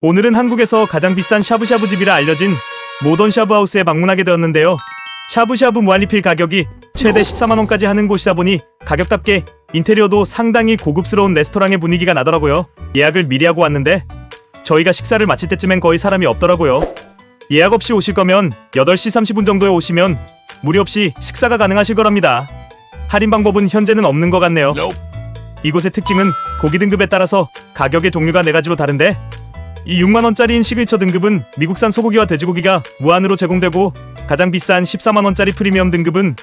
오늘은 한국에서 가장 비싼 샤브샤브 집이라 알려진 모던 샤브하우스에 방문하게 되었는데요. 샤브샤브 무한리필 가격이 최대 14만원까지 하는 곳이다 보니 가격답게 인테리어도 상당히 고급스러운 레스토랑의 분위기가 나더라고요. 예약을 미리 하고 왔는데 저희가 식사를 마칠 때쯤엔 거의 사람이 없더라고요. 예약 없이 오실 거면 8시 30분 정도에 오시면 무리 없이 식사가 가능하실 거랍니다. 할인 방법은 현재는 없는 것 같네요. 이곳의 특징은 고기 등급에 따라서 가격의 종류가 네 가지로 다른데 이 6만원짜리인 시그니처 등급은 미국산 소고기와 돼지고기가 무한으로 제공되고 가장 비싼 14만원짜리 프리미엄 등급은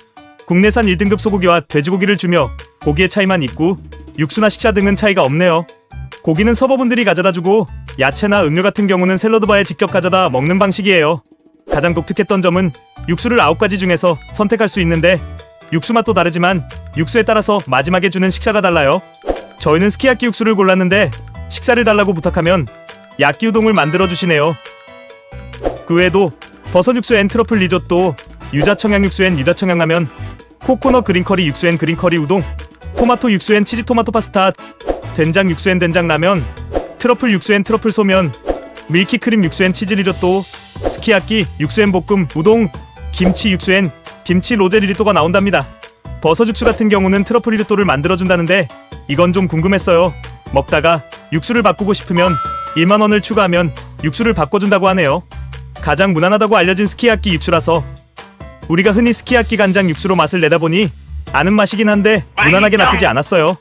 국내산 1등급 소고기와 돼지고기를 주며 고기의 차이만 있고 육수나 식사 등은 차이가 없네요. 고기는 서버분들이 가져다 주고 야채나 음료 같은 경우는 샐러드바에 직접 가져다 먹는 방식이에요. 가장 독특했던 점은 육수를 9가지 중에서 선택할 수 있는데 육수 맛도 다르지만 육수에 따라서 마지막에 주는 식사가 달라요. 저희는 스키야키 육수를 골랐는데 식사를 달라고 부탁하면 야끼 우동을 만들어 주시네요. 그 외에도 버섯 육수 앤 트러플 리조또, 유자 청양 육수 앤 유자 청양 라면, 코코넛 그린 커리 육수 앤 그린 커리 우동, 토마토 육수 앤 치즈 토마토 파스타, 된장 육수 앤 된장 라면, 트러플 육수 앤 트러플 소면, 밀키 크림 육수 앤 치즈 리조또, 스키야키 육수 앤 볶음 우동, 김치 육수 앤 김치 로제 리조또가 나온답니다. 버섯 육수 같은 경우는 트러플 리조또를 만들어 준다는데 이건 좀 궁금했어요. 먹다가 육수를 바꾸고 싶으면 1만원을 추가하면 육수를 바꿔준다고 하네요. 가장 무난하다고 알려진 스키야키 육수라서 우리가 흔히 스키야키 간장 육수로 맛을 내다 보니 아는 맛이긴 한데 무난하게 나쁘지 않았어요.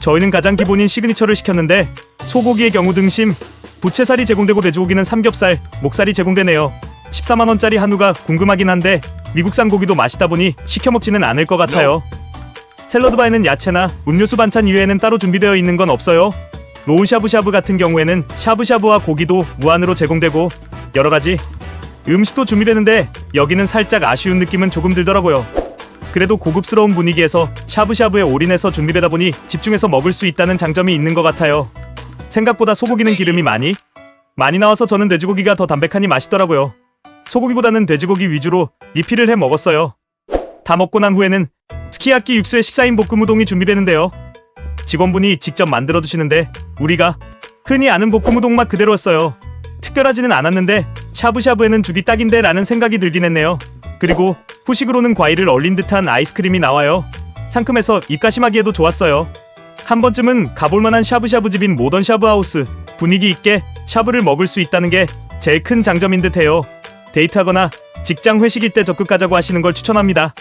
저희는 가장 기본인 시그니처를 시켰는데 소고기의 경우 등심, 부채살이 제공되고 돼지고기는 삼겹살, 목살이 제공되네요. 14만 원짜리 한우가 궁금하긴 한데 미국산 고기도 맛있다 보니 시켜 먹지는 않을 것 같아요. 샐러드 바에는 야채나 음료수 반찬 이외에는 따로 준비되어 있는 건 없어요. 로운 샤브샤브 같은 경우에는 샤브샤브와 고기도 무한으로 제공되고 여러 가지 음식도 준비되는데 여기는 살짝 아쉬운 느낌은 조금 들더라고요. 그래도 고급스러운 분위기에서 샤브샤브에 올인해서 준비되다 보니 집중해서 먹을 수 있다는 장점이 있는 것 같아요. 생각보다 소고기는 기름이 많이 많이 나와서 저는 돼지고기가 더 담백하니 맛있더라고요. 소고기보다는 돼지고기 위주로 리필을 해 먹었어요. 다 먹고 난 후에는 스키야키 육수에 식사인 볶음 우동이 준비되는데요. 직원분이 직접 만들어 두시는데 우리가 흔히 아는 볶음 우동 맛 그대로였어요. 특별하지는 않았는데 샤브샤브에는 죽이 딱인데 라는 생각이 들긴 했네요. 그리고 후식으로는 과일을 얼린 듯한 아이스크림이 나와요. 상큼해서 입가심하기에도 좋았어요. 한 번쯤은 가볼 만한 샤브샤브 집인 모던 샤브하우스 분위기 있게 샤브를 먹을 수 있다는 게 제일 큰 장점인 듯해요. 데이트하거나 직장 회식일 때 적극 가자고 하시는 걸 추천합니다.